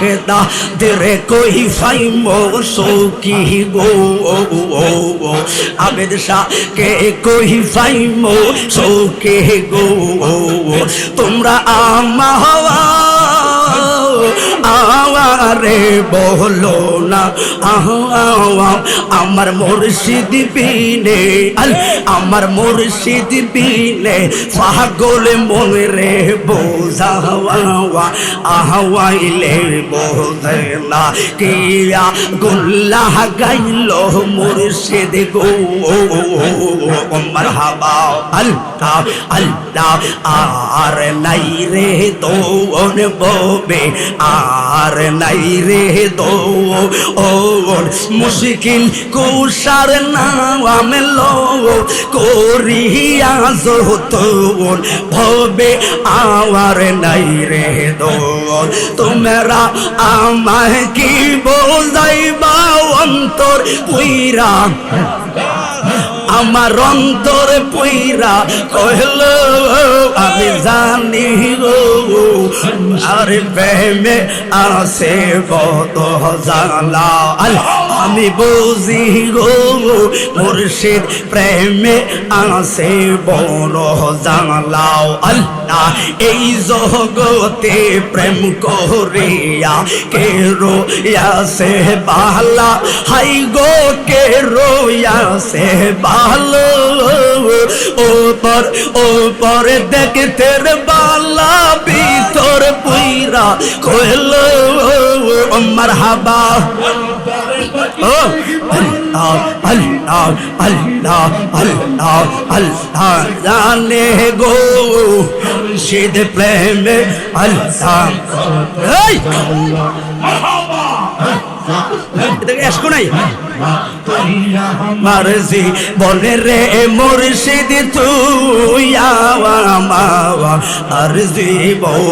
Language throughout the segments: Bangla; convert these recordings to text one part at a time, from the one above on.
বাগদা দেরে কই ফাই মো সৌকি গো আবেদ শাহ কে কই ফাই মো সৌকে গো তোমরা আমা হওয়া আওয়ারে বলো না, আহা আমার মুর্শিদ বিনে আমার মুর্শিদ বিনে পাগল মন রে বোঝাওয়া আহওয়াইলে বোঝে না কিয়া গুল্লাহ গাইল মুর্শিদ গো। মারহাবা, আল্লাহ আল্লাহ, আর নাই রে দোন ববে, আর নাই রে দো ওর মুশকিল কুষার নাম লো করিয়া তোর ভবে আওয়ার নাই রে দো। তোমরা আমায় কি বোঝাইবা অন্তর পুইরা? আমার অন্তরে পইরা কহল আমি জানি গো আরে প্রেমে আসে কত জালা আল আমি বুঝি গো মুর্শিদ প্রেমে আসে বড় জানলাও। আল্লাহ, এই জগতে প্রেম করিয়া কে রোয়াছে বালা হাই গো, কে রোয়াছে ভালো ওপর ওপর দেখতে বালা, ভিতর পুইরা কইল আমার মারজি বলে রে মুর্শিদ তুই আরজি বউ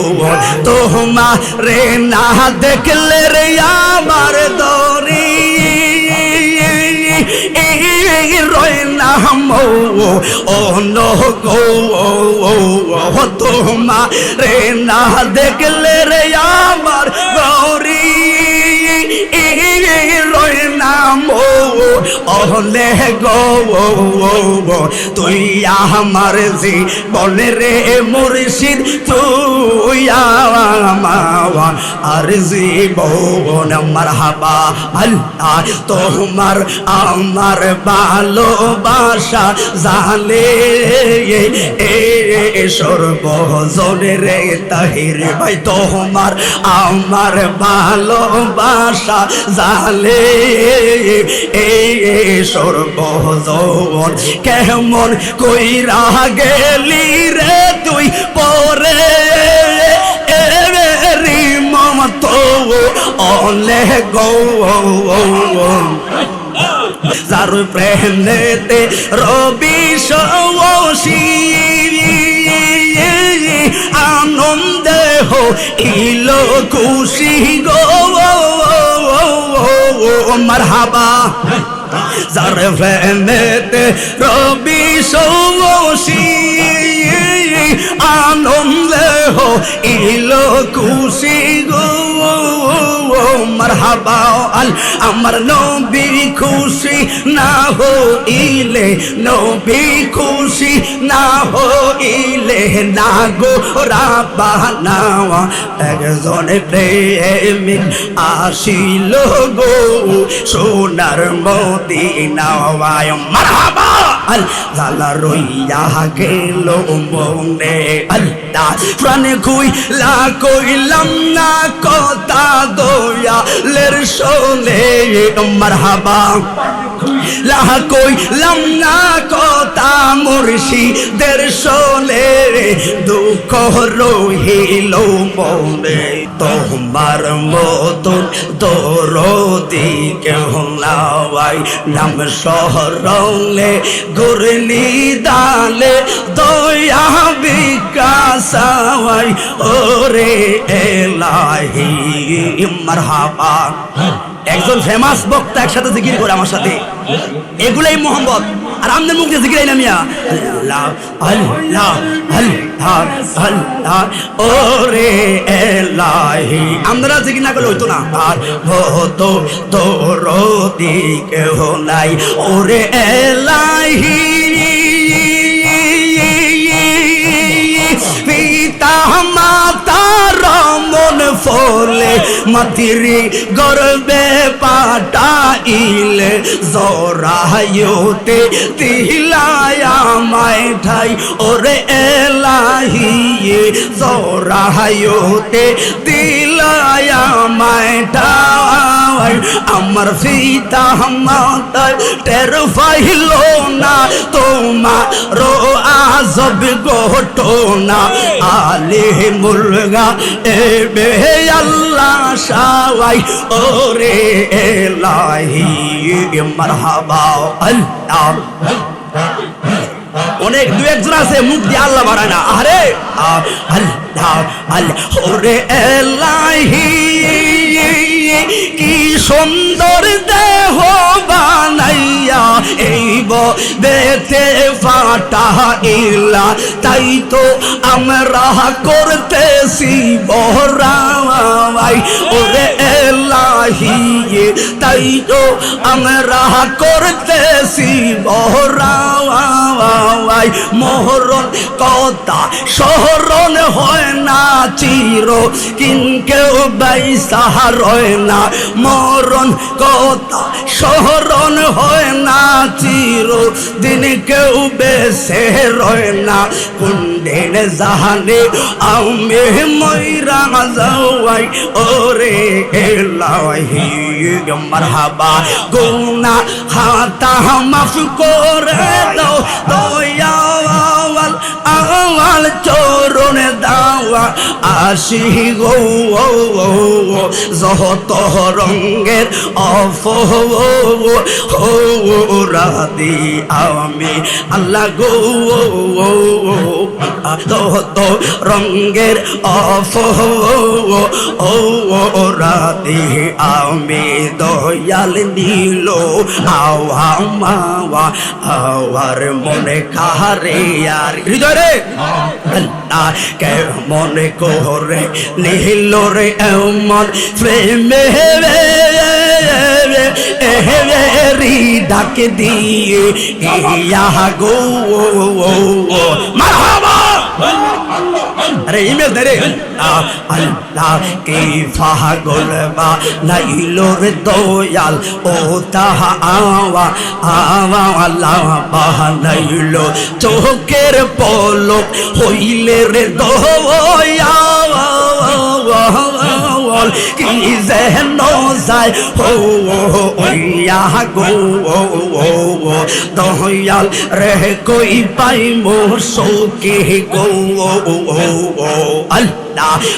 তোমা রে না দেখলে রে আমার দরি নাম ও নো গো তোমা রে না দেখলে রে আমার গৌরী রয় নাম অহলে গো তুই আমার জি বলে রে মুর্শিদ, তুই আমার আর জি বোন মারহাবা, আল্লাহ তোমার আমার ভালোবাসা জানে, এ সর্বজনে রে তাহির ভাই, তোমার আমার ভালোবাসা জালে এই সর্বজন কেমন কইরা গেলি রে তুই পরে? রি মমত অলে গো যার প্রেমেতে রবি সৌসী আনন্দে হো ইলো খুশি গো মারহাবা। যার প্রেমেতে রবি সৌসী আনন্দে হো ইলো খুশি গো। মারহাবা আল, আমার নবী খুশি না হইলে, নবী খুশি না হইলে না গো রাবানাওয়া একজনে প্রেমিক আসিল গো সোনার মদিনাওয়ায়। মারহাবা! আল লালা রইয়া গেল মনে। আল্লাহ প্রাণে কইলা কইলাম না কথা দয়া। লের শোনে মারহাবা। লাহা কইলাম না মুর্শিদের শোনে দুঃখ রহিল মনে। তোমার মতন দরদি কেহ নাওয়াই। নাম শহরলে গুরনি দালে দয়া বিকাশাওয়াই ওরে এলাহি মারহাবা। একজন ফেমাস বক্তা একসাথে জিকির করে আমার সাথে। এগুলাই মোহাম্মদ। আর আমাদের মুখ দিয়ে জিকির না মিয়া আল্লাহ আল্লাহ আল্লাহ আল্লাহ, ওরে এলাহি। আমরা জিকির না করলে হইতো না। আর হতো তোর দিকে নাই। ওরে এলাহি। ফলে মাতিরি গর্বে পাটাইলে জরায়তে তিলায়া মাই ঠাই ওরে এলাহি জরায়ুতে তিলায়া মাই ঠাই আমার ফিতা মাতার টের ফাইল না তোমার আজব ঘটনা। আলে মুলগা এবে আল্লাহ সাওয়াই, ওরে এলাহি মারহাবা, আল্লাহ। অনেক, দু একজন আছে, মুখ দিয়ে আল্লাহ বাড়ায় না। আরে আল্লাহ এলাহি, কি সুন্দর দেহ বানাইয়া এই বেতে ফাটা ইলা তাই তো আমরা করতেছি বহরাই ওরে এলাহি তাই তো আমরা করতেছি বহরাই মোহরণ কথা শহরণ হয় চির কিনকেও বাইসাহা রয় না, মরণ কথা শহরণ হয় না, চির দিন কেউ বেসে রয় না। কুন্ডের জাহানে আমি ময়রা যাওয়াই, ওরে এলাহি, মারহাবা। গুনা খাতা মাফ করে দাও দয়াওয়াল আওয়াল দাওয়া আসি গো যত রঙ্গের অফ রাদি আমি আল্লাহ গো যত রঙ্গের অফ ও রাদি আমি দয়াল নীল আওয়া মাওয়া আওয়ার মনে কাহারে আর হৃদয় রে! আল্লাহ কে মনে করে নীল রে এমন প্রেমে রি ডাক দিয়ে ইয়া গো মারহাবা আরে ইমেল দে রে। আল্লাহ কে ফাগল বা লাইলোর দয়াল, ও তাহা আওয়া আওয়া আল্লাহ বাহানাইলো চোখের পলক হইলে রে দয়াল, কি যেন যায়। ও ওইয়া গো দয়াল রে কই পাই মোর সৌকে গো। আল্লাহ